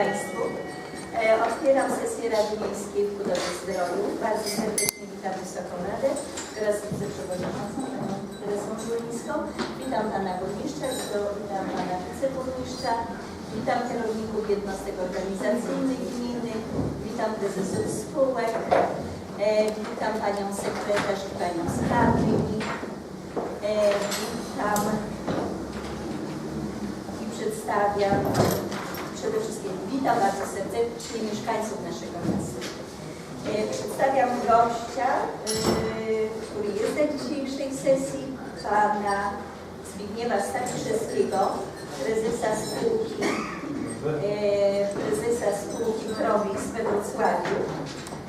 Państwu. E, Otwieram sesję Rady Miejskiej w Budowie Zdroju. Bardzo serdecznie witam Wysoką Radę wraz z wiceprzewodniczącą panią Teresą Żulińską. Witam Pana Burmistrza, witam Pana Wiceburmistrza, witam kierowników jednostek organizacyjnych gminy, witam prezesów spółek, e, witam Panią Sekretarz i Panią Skarbnik, e, witam i przedstawiam przede wszystkim witam bardzo serdecznie mieszkańców naszego miasta. E, Przedstawiam gościa, y, który jest na dzisiejszej sesji, pana Zbigniewa Stawiszewskiego, prezesa spółki, e, prezesa spółki Krowik we Wrocławiu,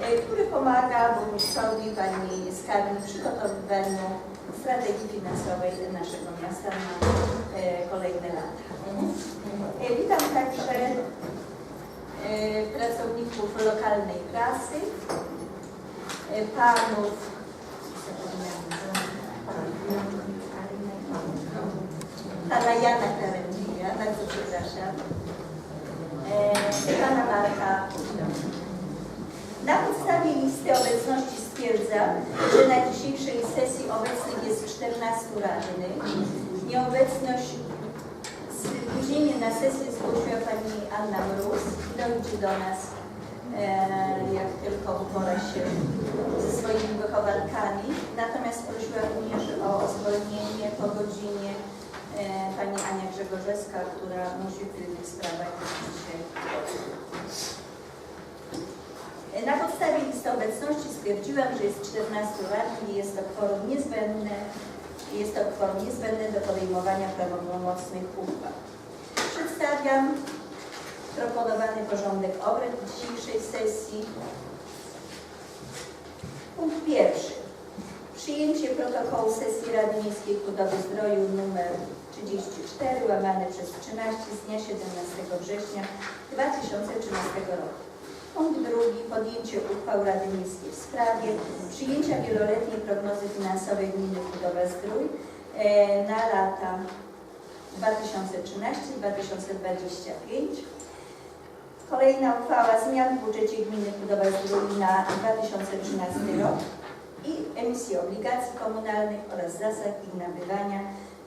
e, który pomaga burmistrzowi pani Skarbnik przygotowywaniu strategii finansowej naszego miasta na e, kolejne lata. E, Witam także e, pracowników lokalnej prasy, panów pana Jana Karędzija, bardzo przepraszam, pana Marka Na podstawie listy obecności stwierdzam, że na dzisiejszej sesji obecnych jest 14 radnych. Nieobecność Spóźnienie na sesję zgłosiła Pani Anna Mróz. Dojdzie do nas, e, jak tylko upora się ze swoimi wychowankami. Natomiast prosiła również o zwolnienie po godzinie e, Pani Ania Grzegorzewska, która musi w innych sprawach dzisiaj. Na podstawie listy obecności stwierdziłam, że jest 14 radnych i jest to kworum niezbędne, jest to kworum niezbędne do podejmowania prawomocnych uchwał. Przedstawiam proponowany porządek obrad dzisiejszej sesji. Punkt pierwszy. Przyjęcie protokołu sesji Rady Miejskiej Budowy Zdroju nr 34 łamane przez 13 z dnia 17 września 2013 roku. Punkt drugi. Podjęcie uchwał Rady Miejskiej w sprawie przyjęcia wieloletniej prognozy finansowej Gminy Budowa Zdrój e, na lata 2013-2025. Kolejna uchwała zmian w budżecie Gminy Budowa Zdrój na 2013 rok i emisji obligacji komunalnych oraz zasad ich nabywania,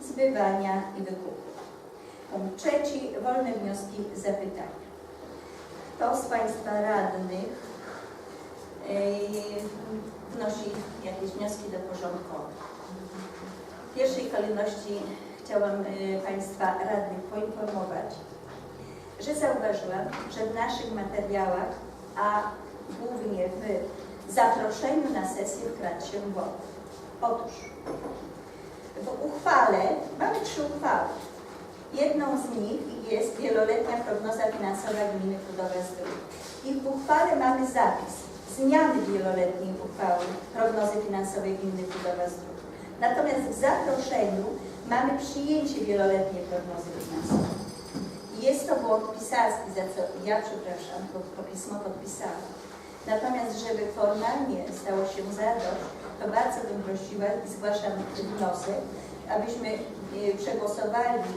zbywania i wykupu. Punkt trzeci. Wolne wnioski zapytania. Kto z Państwa radnych yy, wnosi jakieś wnioski do porządku? W pierwszej kolejności chciałam y, Państwa radnych poinformować, że zauważyłam, że w naszych materiałach, a głównie w zaproszeniu na sesję wkradł się błąd. Otóż w uchwale, mamy trzy uchwały. Jedną z nich jest wieloletnia prognoza finansowa Gminy Budowa Zdrój. I w uchwale mamy zapis zmiany wieloletniej uchwały prognozy finansowej Gminy Budowa Zdrój. Natomiast w zaproszeniu mamy przyjęcie wieloletniej prognozy finansowej. Jest to błąd pisarski, za co ja przepraszam, bo to pismo podpisałam. Natomiast żeby formalnie stało się zadość, to bardzo bym prosiła i zgłaszam wniosek, abyśmy e, przegłosowali,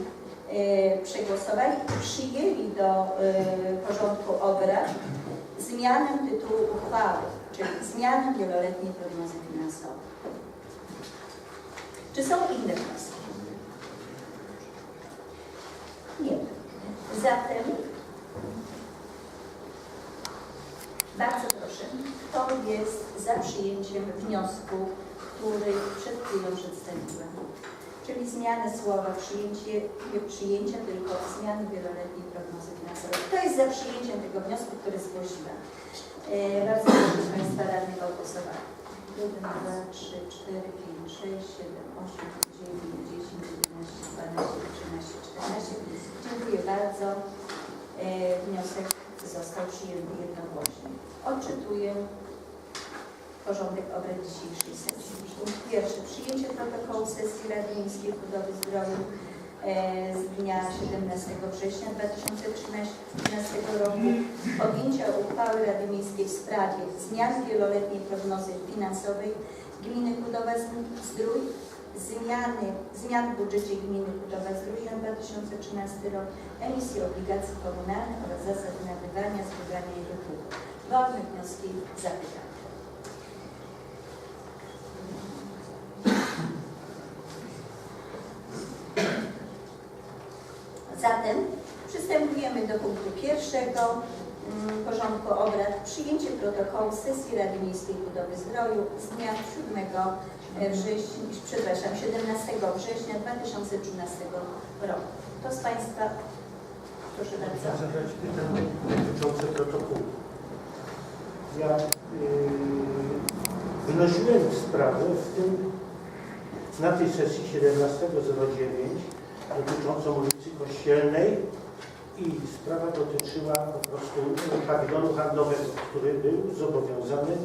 przegłosowali i przyjęli do e, porządku obrad zmianę tytułu uchwały, czyli zmianę wieloletniej prognozy finansowej. Czy są inne wnioski? Nie. Zatem bardzo proszę, kto jest za przyjęciem wniosku, który przed chwilą przedstawiłem? Czyli zmianę słowa przyjęcie, przyjęcia, tylko zmiany wieloletniej prognozy finansowej. Kto jest za przyjęciem tego wniosku, który zgłosiłam? E, bardzo proszę Państwa radnych o głosowanie. 1, 2, 3, 4, 5, 6, 7, 8, 9, 10, 11, 12, 13, 14. Dziękuję bardzo. E, Wniosek został przyjęty jednogłośnie. Odczytuję porządek obrad dzisiejszej sesji. Punkt pierwszy. Przyjęcie protokołu sesji Rady Miejskiej Budowy Zdroju e, z dnia 17 września 2013 roku podjęcia uchwały Rady Miejskiej w sprawie zmian wieloletniej prognozy finansowej Gminy Budowa Zdrój, zmiany, zmian w budżecie Gminy Budowa Zdrój na 2013 rok, emisji obligacji komunalnych oraz zasad nabywania skierowanie ruchu. Wolne wnioski, zapytania. Zatem przystępujemy do punktu pierwszego mm, porządku obrad. Przyjęcie protokołu sesji Rady Miejskiej Budowy Zdroju z dnia 7 września, przepraszam, 17 września 2013 roku. Kto z Państwa, proszę Chcę bardzo. zadać pytanie dotyczące protokołu. Ja yy, sprawę w tym, na tej sesji 17.09 dotyczącą ulicy Kościelnej i sprawa dotyczyła po prostu pawilonu handlowego, który był zobowiązany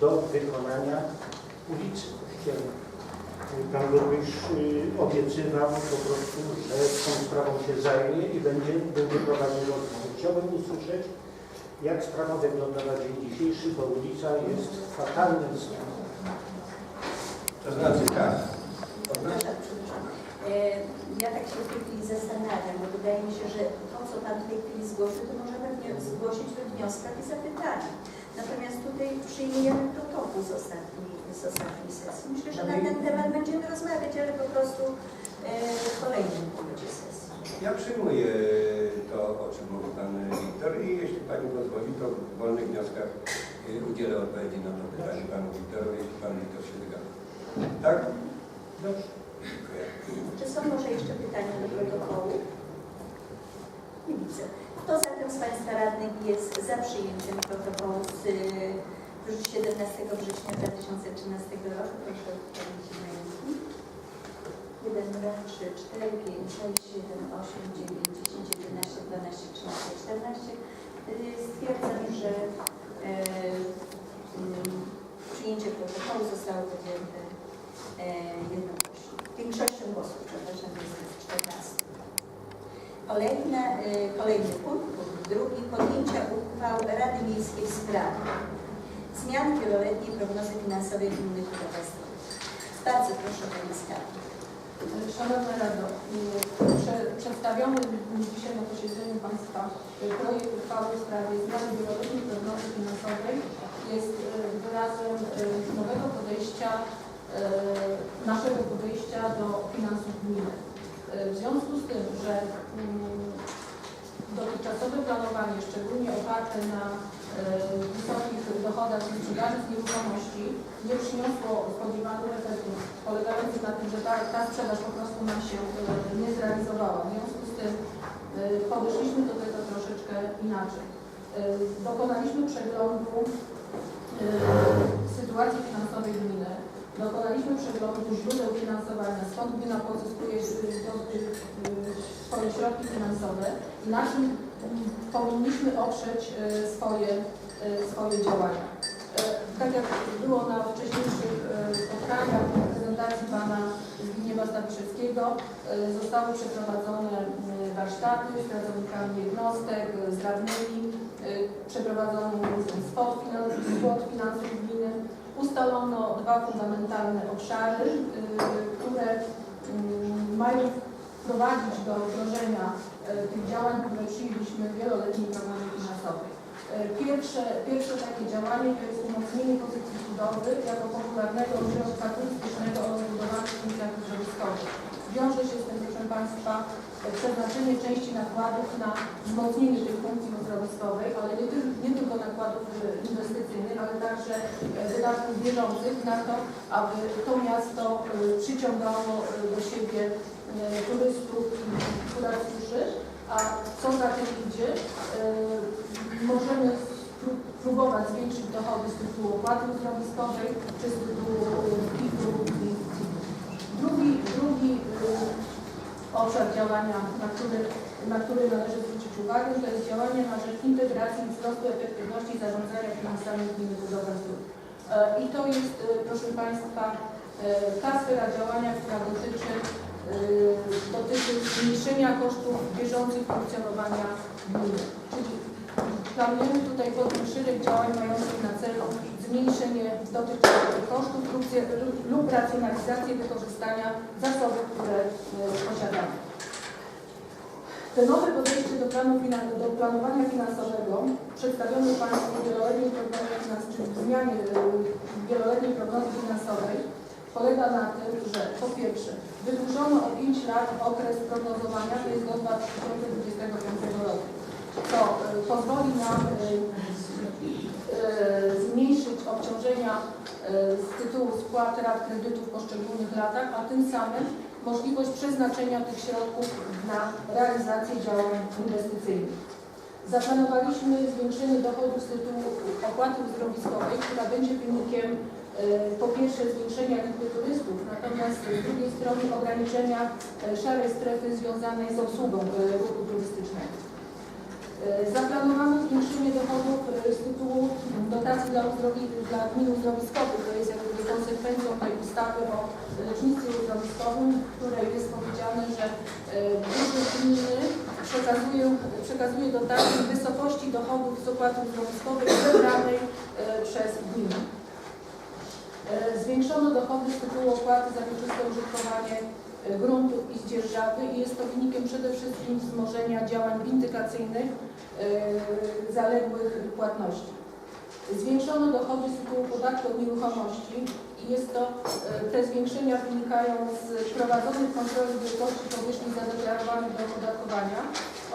do wykonania ulicy Kościelnej. Pan burmistrz y, obiecywał po prostu, że tą sprawą się zajmie i będzie, będzie prowadził rozmowę. Chciałbym usłyszeć, jak sprawa wygląda na dzień dzisiejszy, bo ulica jest w fatalnym stanie. To znaczy tak. E, Ja tak się w tej chwili zastanawiam, bo wydaje mi się, że to, co Pan w tej chwili zgłosił, to możemy zgłosić we wnioskach i zapytaniach. Natomiast tutaj przyjmujemy protokół z ostatniej, z ostatniej sesji. Myślę, że na ten temat będziemy rozmawiać, ale po prostu e, w kolejnym punkcie sesji. Ja przyjmuję to, o czym mówi Pan Wiktor i jeśli Pani pozwoli, to w wolnych wnioskach y, udzielę odpowiedzi na to pytanie Panu Wiktorowi, jeśli Pan Wiktor się zgadza. Tak? Dobrze. Dziękuję. Czy są może jeszcze pytania do protokołu? Nie widzę. Kto zatem z Państwa radnych jest za przyjęciem protokołu z y, 17 września 2013 roku? Proszę o podniesienie ręki. 1, 2, 3, 4, 5, 6, 7, 8, 9, 10, 11, 12, 13, 14. Y, Stwierdzam, że y, mm, przyjęcie protokołu zostało podjęte y, jednogłośnie. Większością głosów, przepraszam, jest 14. Kolejna, y, kolejny punkt, drugi, podjęcia uchwał Rady Miejskiej w sprawie zmian wieloletniej prognozy finansowej gminy Budapesztu. Bardzo proszę Pani Skarbnik. Szanowna Rado, y, prze- przedstawiony dzisiaj na posiedzeniu Państwa projekt uchwały w sprawie zmiany wieloletniej prognozy finansowej jest y, wyrazem nowego podejścia, naszego podejścia do finansów gminy. W związku z tym, że mm, dotychczasowe planowanie, szczególnie oparte na y, wysokich dochodach z sprzedaży z nieruchomości, nie przyniosło spodziewanych efektów, polegających na tym, że ta, ta sprzedaż po prostu nam się y, nie zrealizowała. W związku z tym y, podeszliśmy do tego troszeczkę inaczej. Dokonaliśmy przeglądu sytuacji finansowej gminy. Dokonaliśmy przeglądu źródeł finansowania, skąd gmina pozyskuje y, y, y, swoje środki finansowe i na czym mm, powinniśmy oprzeć y, swoje, y, swoje działania. E, Tak jak było na wcześniejszych spotkaniach, prezentacji pana Zbigniewa Stawiszewskiego, zostały przeprowadzone warsztaty z pracownikami jednostek, z radnymi, przeprowadzono spot finansów, finansów gminy. Ustalono dwa fundamentalne obszary, e, które mm, mają prowadzić do wdrożenia e, tych działań, które przyjęliśmy w wieloletniej programie finansowej. E, Pierwsze, pierwsze takie działanie to jest umocnienie pozycji budowy jako popularnego ośrodka turystycznego o rozbudowanych funkcjach środowiskowych. Wiąże się z tym, proszę Państwa, przeznaczenie części nakładów na wzmocnienie tej funkcji ozdrowiskowej, ale nie, nie tylko nakładów e, inwestycyjnych, ale także e, wydatków bieżących na to, aby to miasto e, przyciągało do siebie turystów i kuracjuszy, a co za tym idzie, możemy próbować zwiększyć dochody z tytułu opłaty uzdrowiskowej czy z tytułu PIT-u. Drugi, drugi e, obszar działania, na który, na który należy zwrócić uwagę, to jest działanie na rzecz integracji i wzrostu efektywności zarządzania finansami gminy Zdrój. E, I to jest, e, proszę Państwa, e, ta sfera działania, która dotyczy, dotyczy zmniejszenia kosztów bieżących funkcjonowania gminy. Czyli planujemy tutaj podjąć szereg działań mających na celu zmniejszenie dotychczasowych kosztów lub, racjonalizację wykorzystania zasobów, które e, posiadamy. Te nowe podejście do, planu, do planowania finansowego przedstawione Państwu w wieloletniej prognozie finansowej, w zmianie y, wieloletniej prognozy finansowej polega na tym, że po pierwsze wydłużono o 5 lat okres prognozowania, to jest do 2025 roku, co y, pozwoli nam zmniejszyć obciążenia y, z tytułu spłat rat kredytów w poszczególnych latach, a tym samym możliwość przeznaczenia tych środków na realizację działań inwestycyjnych. Zaplanowaliśmy zwiększenie dochodów z tytułu opłaty uzdrowiskowej, która będzie wynikiem e, po pierwsze zwiększenia liczby turystów, natomiast z drugiej strony ograniczenia e, szarej strefy związanej z obsługą e, ruchu turystycznego. E, Zaplanowano zwiększenie dochodów e, z tytułu dotacji dla, dla gmin uzdrowiskowych. To jest jakby konsekwencją tej ustawy o lecznictwie uzdrowiskowym, w której jest powiedziane, że e, budżet gminy przekazuje, przekazuje dotacje w wysokości dochodów z opłaty uzdrowiskowej zebranej e, przez gminę. E, Zwiększono dochody z tytułu opłaty za wieczyste użytkowanie e, gruntów i zdzierżawy i jest to wynikiem przede wszystkim wzmożenia działań windykacyjnych e, zaległych płatności. Zwiększono dochody z tytułu podatku od nieruchomości i jest to, e, te zwiększenia wynikają z prowadzonych kontroli wielkości powierzchni zadeklarowanych do opodatkowania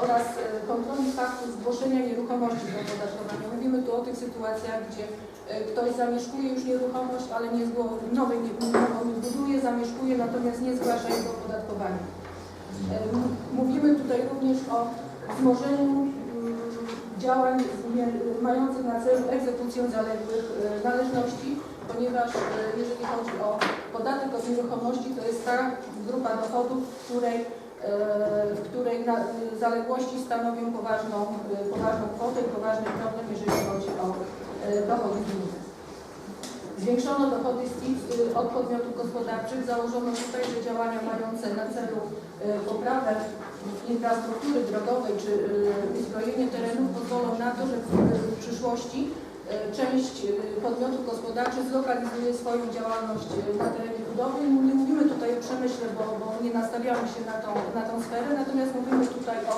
oraz e, kontroli faktu zgłoszenia nieruchomości do opodatkowania. Mówimy tu o tych sytuacjach, gdzie ktoś zamieszkuje już nieruchomość, ale nie zgło- nowej nie, nową nie buduje, zamieszkuje, natomiast nie zgłasza jej do opodatkowania. M- Mówimy tutaj również o wzmożeniu mm, działań mających na celu egzekucję zaległych e, należności, ponieważ jeżeli chodzi o podatek od nieruchomości, to jest ta grupa dochodów, w której, w której zaległości stanowią poważną, poważną kwotę i poważny problem, jeżeli chodzi o dochody gminy. Zwiększono dochody z y, od podmiotów gospodarczych. Założono tutaj, że działania mające na celu y, poprawę infrastruktury drogowej czy y, uzbrojenie terenów pozwolą na to, że w przyszłości część podmiotów gospodarczych zlokalizuje swoją działalność na terenie budowy. Nie mówimy tutaj o przemyśle, bo, bo nie nastawiamy się na tą, na tą sferę, natomiast mówimy tutaj o,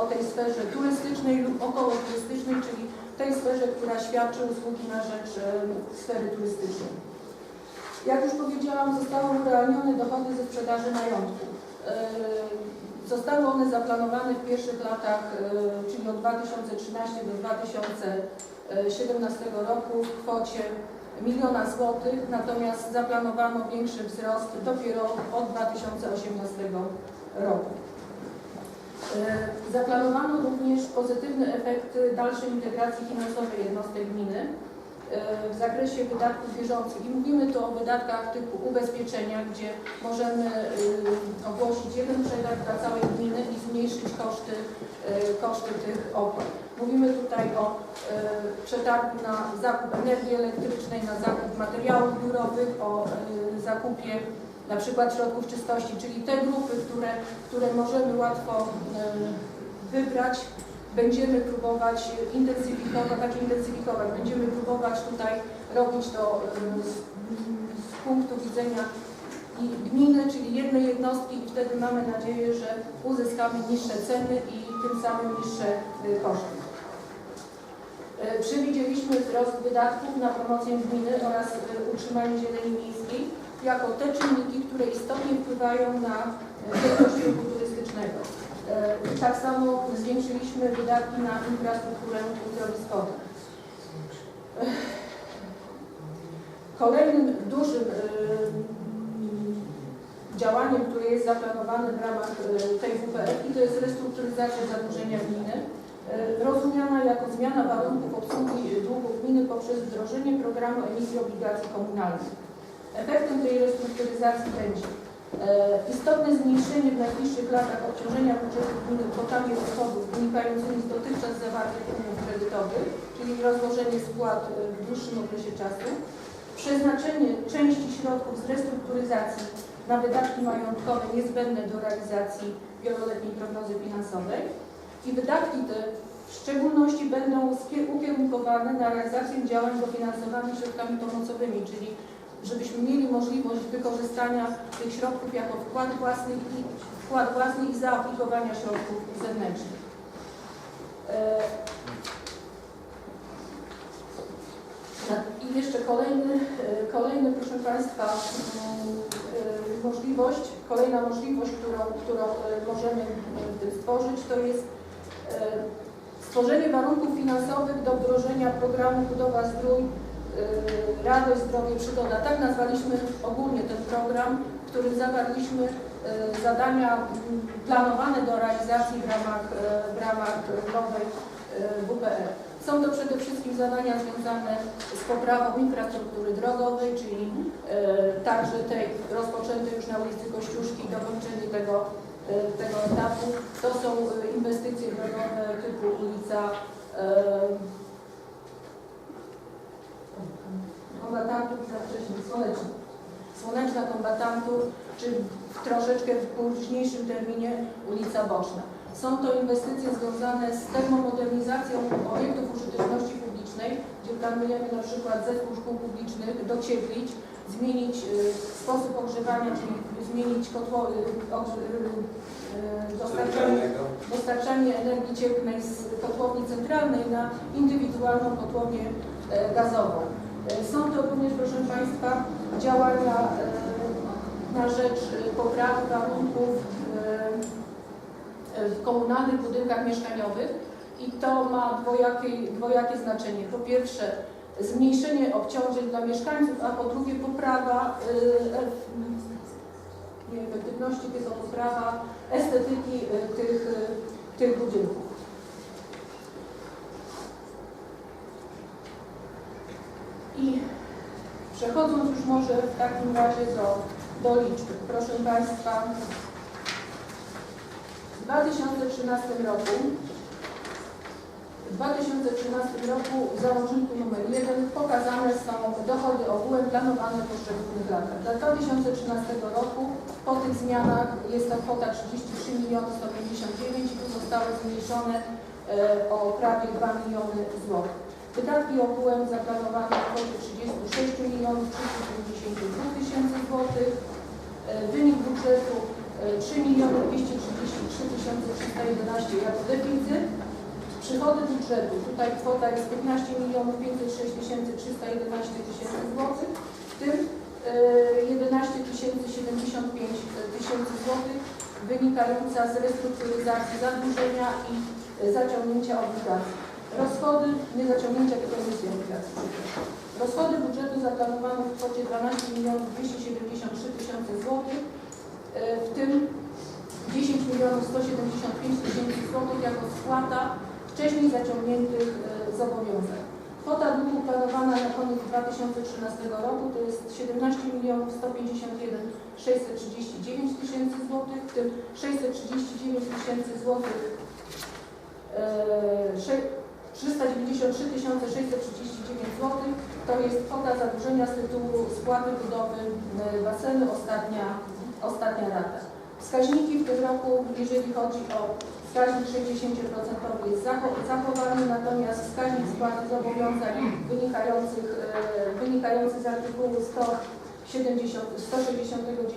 o tej sferze turystycznej lub około turystycznej, czyli tej sferze, która świadczy usługi na rzecz e, sfery turystycznej. Jak już powiedziałam, zostały urealnione dochody ze sprzedaży majątku. E, Zostały one zaplanowane w pierwszych latach, e, czyli od 2013 do 2017 roku w kwocie miliona złotych, natomiast zaplanowano większy wzrost dopiero od 2018 roku. E, Zaplanowano również pozytywne efekty dalszej integracji finansowej jednostek gminy e, w zakresie wydatków bieżących. I mówimy tu o wydatkach typu ubezpieczenia, gdzie możemy e, ogłosić jeden przetarg dla całej gminy i zmniejszyć koszty, koszty tych opłat. Mówimy tutaj o przetargu na zakup energii elektrycznej, na zakup materiałów biurowych, o zakupie na przykład środków czystości, czyli te grupy, które, które możemy łatwo wybrać, będziemy próbować intensyfikować, tak intensyfikować, będziemy próbować tutaj robić to z, z punktu widzenia gminy, czyli jednej jednostki i wtedy mamy nadzieję, że uzyskamy niższe ceny i tym samym niższe e, koszty. E, Przewidzieliśmy wzrost wydatków na promocję gminy oraz e, utrzymanie zieleni miejskiej jako te czynniki, które istotnie wpływają na wielkość ruchu turystycznego. E, tak samo zwiększyliśmy wydatki na infrastrukturę uzdrowiskową. E, Kolejnym dużym e, działaniem, które jest zaplanowane w ramach tej WPF i to jest restrukturyzacja zadłużenia gminy, rozumiana jako zmiana warunków obsługi długów gminy poprzez wdrożenie programu emisji obligacji komunalnych. Efektem tej restrukturyzacji będzie e, istotne zmniejszenie w najbliższych latach obciążenia budżetu gminy kwotami dochodów wynikającymi z dotychczas zawartych umów kredytowych, czyli rozłożenie spłat e, w dłuższym okresie czasu, przeznaczenie części środków z restrukturyzacji na wydatki majątkowe niezbędne do realizacji wieloletniej prognozy finansowej i wydatki te w szczególności będą ukierunkowane na realizację działań dofinansowanych środkami pomocowymi, czyli żebyśmy mieli możliwość wykorzystania tych środków jako wkład własny i, wkład własny i zaaplikowania środków zewnętrznych. E, I jeszcze kolejny, e, kolejny proszę Państwa, mm, e, możliwość, kolejna możliwość, którą, którą możemy stworzyć, to jest stworzenie warunków finansowych do wdrożenia programu Budowa Zdrój, Radość, Zdrowie, Przygoda. Tak nazwaliśmy ogólnie ten program, w którym zawarliśmy e, zadania m, planowane do realizacji w ramach, e, w ramach nowej e, WPR. Są to przede wszystkim zadania związane z poprawą infrastruktury drogowej, czyli e, także tej rozpoczętej już na ulicy Kościuszki, dokończenie tego, e, tego etapu. To są e, inwestycje drogowe typu ulica e, kombatantów, za wcześniej słoneczna. Słoneczna kombatantów, czy troszeczkę w późniejszym terminie ulica Boczna. Są to inwestycje związane z termomodernizacją obiektów użyteczności publicznej, gdzie planujemy na przykład zespół szkół publicznych docieplić, zmienić y, sposób ogrzewania, czyli zmienić kotło, y, y, dostarczanie, dostarczanie energii cieplnej z kotłowni centralnej na indywidualną kotłownię e, gazową. Są to również, proszę Państwa, działania e, na rzecz e, poprawy warunków e, w komunalnych budynkach mieszkaniowych i to ma dwojakie, dwojakie znaczenie. Po pierwsze zmniejszenie obciążeń dla mieszkańców, a po drugie poprawa efektywności, tylko poprawa estetyki tych, tych budynków. I przechodząc już może w takim razie do, do liczb. Proszę Państwa, w 2013 roku w 2013 roku w załączniku nr 1 pokazane są dochody ogółem planowane w poszczególnych latach. Dla 2013 roku po tych zmianach jest to kwota 33 miliony 159 i tu zostały zmniejszone e, o prawie 2 miliony złotych. Wydatki ogółem zaplanowane w kwocie 36 milionów 352 tysięcy złotych. E, Wynik budżetu e, 3 miliony 233 tysiące 311 jako deficyt. Przychody budżetu, tutaj kwota jest 15 milionów 506 tysięcy 311 tysięcy złotych, w tym e, 11 tysięcy 75 tysięcy złotych wynikająca z restrukturyzacji zadłużenia i e, zaciągnięcia obligacji. Rozchody, nie zaciągnięcia, tylko emisji obligacji. przepraszam. Rozchody budżetu zaplanowano w kwocie 12 milionów 273 tysiące złotych, e, w tym 10 milionów 175 tysięcy złotych jako spłata wcześniej zaciągniętych e, zobowiązań. Kwota długu planowana na koniec 2013 roku to jest 17 milionów 151 639 tysięcy złotych, w tym 639 tysięcy złotych e, 393 639 zł to jest kwota zadłużenia z tytułu spłaty budowy e, basenu, ostatnia, ostatnia rata. Wskaźniki w tym roku, jeżeli chodzi o wskaźnik 60% jest zacho- zachowany, natomiast wskaźnik spłaty zobowiązań wynikających, e, wynikający z artykułu 170, 169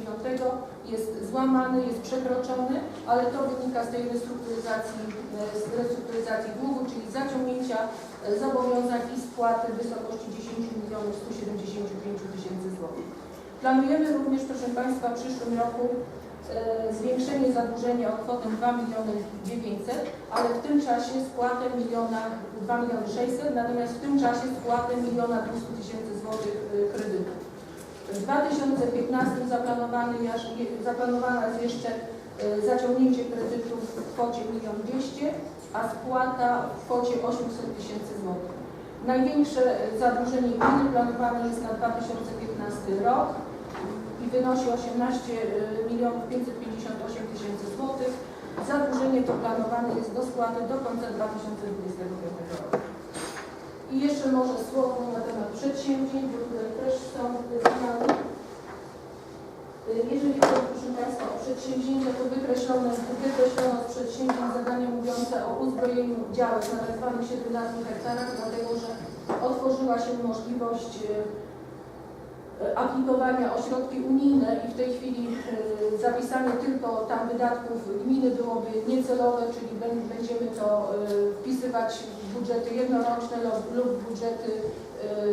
jest złamany, jest przekroczony, ale to wynika z tej restrukturyzacji, e, z restrukturyzacji długu, czyli zaciągnięcia e, zobowiązań i spłaty w wysokości 10 milionów 175 tysięcy złotych. Planujemy również, proszę Państwa, w przyszłym roku e, zwiększenie zadłużenia o kwotę 2 miliony 900, ale w tym czasie spłatę miliona 2 miliony 600, natomiast w tym czasie spłatę miliona 200 tysięcy złotych kredytu. W 2015 zaplanowany, jaż- zaplanowana jest jeszcze e, zaciągnięcie kredytu w kwocie 1 200 a spłata w kwocie 800 tysięcy złotych. Największe e, zadłużenie gminy planowane jest na 2015 rok i wynosi 18 milionów 558 tysięcy złotych. Zadłużenie to planowane jest do spłaty do końca 2025 roku. I jeszcze może słowo na temat przedsięwzięć, bo tutaj też są zmiany. Jeżeli chodzi, proszę Państwa, o przedsięwzięcia, to wykreślono, wykreślono z przedsięwzięć zadania mówiące o uzbrojeniu działek na tzw. 17 hektarach, dlatego że otworzyła się możliwość e, aplikowania o środki unijne i w tej chwili e, zapisanie tylko tam wydatków gminy byłoby niecelowe, czyli bę- będziemy to e, wpisywać w budżety jednoroczne lub- budżety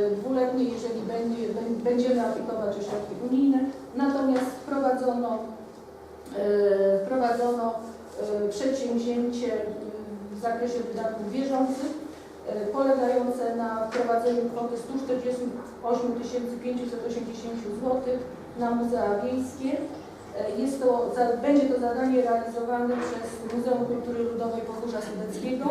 e, dwuletnie, jeżeli będzie, bę- będziemy aplikować o środki unijne. Natomiast wprowadzono, e, wprowadzono e, przedsięwzięcie w zakresie wydatków bieżących polegające na wprowadzeniu kwoty 148 580 zł na muzea wiejskie. Jest to, będzie to zadanie realizowane przez Muzeum Kultury Ludowej Pogórza Sudeckiego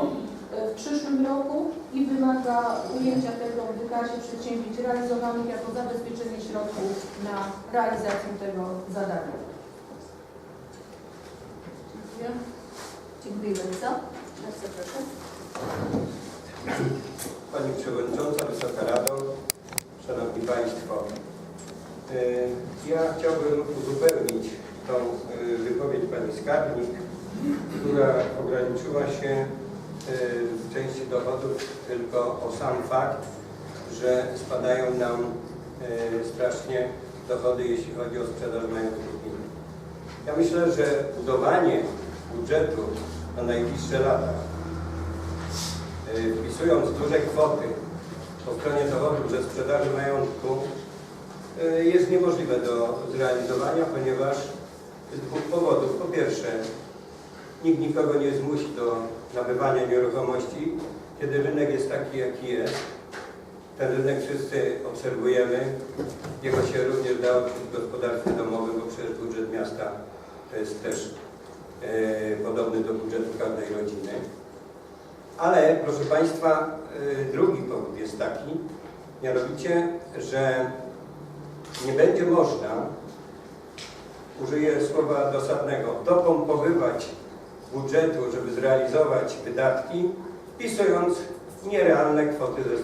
w przyszłym roku i wymaga ujęcia tego w wykazie przedsięwzięć realizowanych jako zabezpieczenie środków na realizację tego zadania. Dziękuję. Dziękuję bardzo. Bardzo proszę. Pani Przewodnicząca, Wysoka Rado, Szanowni Państwo. y, Ja chciałbym uzupełnić tą y, wypowiedź Pani Skarbnik, która ograniczyła się y, w części dochodów tylko o sam fakt, że spadają nam y, strasznie dochody, jeśli chodzi o sprzedaż majątków gminy. Ja myślę, że budowanie budżetu na najbliższe lata y, wpisując duże kwoty po stronie dochodów ze sprzedaży majątku jest niemożliwe do zrealizowania, ponieważ z dwóch powodów. Po pierwsze, nikt nikogo nie zmusi do nabywania nieruchomości, kiedy rynek jest taki, jaki jest. Ten rynek wszyscy obserwujemy. Jego się również da odczuć w gospodarstwie domowym, bo przecież budżet miasta to jest też e, podobny do budżetu każdej rodziny. Ale proszę Państwa, y, drugi powód jest taki, mianowicie, że nie będzie można, użyję słowa dosadnego, dopompowywać budżetu, żeby zrealizować wydatki, wpisując nierealne kwoty ze